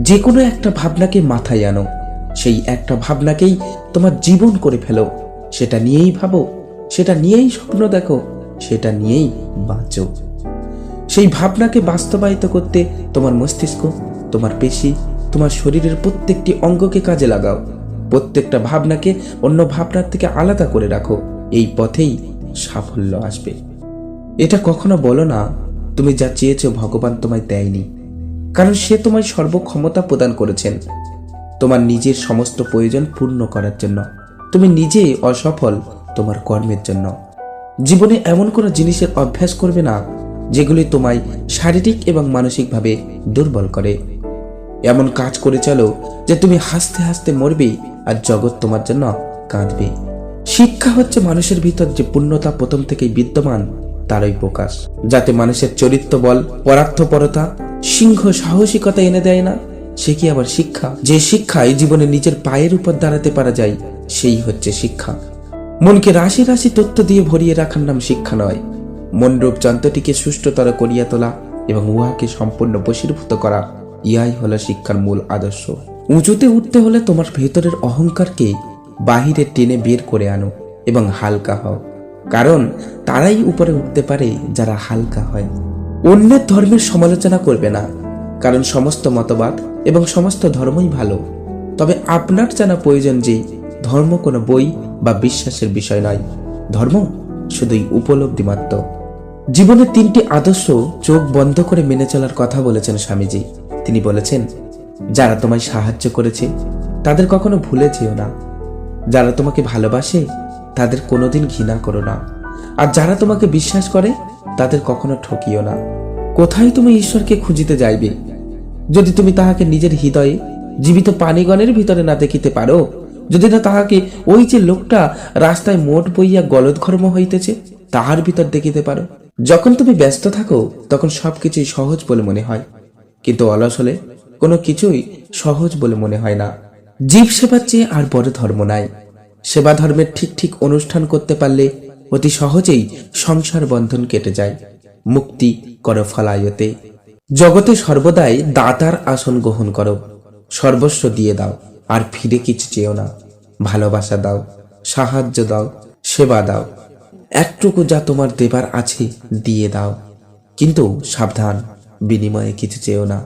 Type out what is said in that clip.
যে কোনো একটা ভাবনাকে মাথায় আনো। সেই একটা ভাবনাকেই তোমার জীবন করে ফেলো। সেটা নিয়েই ভাবো, সেটা নিয়েই স্বপ্ন দেখো, সেটা নিয়েই বাঁচো। সেই ভাবনাকে বাস্তবায়িত করতে তোমার মস্তিষ্ক, তোমার পেশি, তোমার শরীরের প্রত্যেকটি অঙ্গকে কাজে লাগাও। প্রত্যেকটা ভাবনাকে অন্য ভাবনার থেকে আলাদা করে রাখো। এই পথেই সাফল্য আসবে। এটা কখনো বলো না, তুমি যা চেয়েছো ভগবান তোমায় দেয়নি। কারণ সে তোমায় সর্বক্ষমতা প্রদান করেছেন। তোমার নিজের সমস্ত প্রয়োজন পূর্ণ করার জন্য। তুমি নিজে অসফল তোমার কর্মের জন্য। জীবনে এমন কোনো জিনিসের অভ্যাস করবে না, যেগুলি তোমায় শারীরিক এবং মানসিকভাবে দুর্বল করে। এমন কাজ করে চলো যে তুমি হাসতে হাসতে মরবে আর জগৎ তোমার জন্য কাঁদবে। শিক্ষা হচ্ছে মানুষের ভিতর যে পূর্ণতা প্রথম থেকেই বিদ্যমান, তারই প্রকাশ। যাতে মানুষের চরিত্র বল পরার্থপরতা সিংহ সাহসিকতা এনে দেয় না, সে কি আবার শিক্ষা? যে শিক্ষায় জীবনে নিজের পায়ের উপর দাঁড়াতে পারা যায়, সেই হচ্ছে শিক্ষা। মনকে রাশি রাশি তথ্য দিয়ে ভরিয়ে রাখার নাম শিক্ষা নয়। মনরূপ যন্ত্রটিকে সুষ্ঠুতর করিয়া তোলা এবং উহাকে সম্পূর্ণ বশীভূত করা, ইহাই হলো শিক্ষার মূল আদর্শ। উঁচুতে উঠতে হলে তোমার ভেতরের অহংকারকে বাহিরে টেনে বের করে আনো এবং হালকা হও। কারণ তারাই উপরে উঠতে পারে যারা হালকা হয়। অন্যের ধর্মের সমালোচনা করবে না, কারণ সমস্ত মতবাদ এবং সমস্ত ধর্মই ভালো। তবে আপনার জানা প্রয়োজন যে, ধর্ম কোনো বই বা বিশ্বাসের বিষয় নয়। ধর্ম শুধুই উপলব্ধি মাত্র। জীবনের তিনটি আদর্শ চোখ বন্ধ করে মেনে চলার কথা বলেছেন স্বামীজি। তিনি বলেছেন, যারা তোমায় সাহায্য করেছে, তাদের কখনো ভুলে যেও না। যারা তোমাকে ভালোবাসে, তাদের কোনোদিন ঘৃণা করো না। আর যারা তোমাকে বিশ্বাস করে তাদের কখনো ঠকিও না। কোথায় তুমি ঈশ্বরকে খুঁজিতে যাইবে? যদি তুমি তাহাকে নিজের হৃদয়ে জীবিত পানিগণের ভিতরে না দেখিতে পারো, যদি না তাহাকে ওই যে লোকটা রাস্তায় মোট বইয়া গলদঘর্ম হইতেছে, তাহার ভিতর দেখিতে পারো। যখন তুমি ব্যস্ত থাকো, তখন সবকিছুই সহজ বলে মনে হয়। কিন্তু অলস হলে কোনো কিছুই সহজ বলে মনে হয় না। জীব সেবার চেয়ে আর বড় ধর্ম নাই। সেবা ধর্মের ঠিক ঠিক অনুষ্ঠান করতে পারলে অতি সহজেই সংসার বন্ধন কেটে যায়, মুক্তি করো ফলায়তে। জগতে সর্বদাই দাতার আসন গ্রহণ করো, সর্বস্ব দিয়ে দাও, আর ফিরে কিছু চেয়েও না। ভালোবাসা দাও, সাহায্য দাও, সেবা দাও, একটুকু যা তোমার দেবার আছে দিয়ে দাও। কিন্তু সাবধান, বিনিময়ে কিছু চেয়েও না।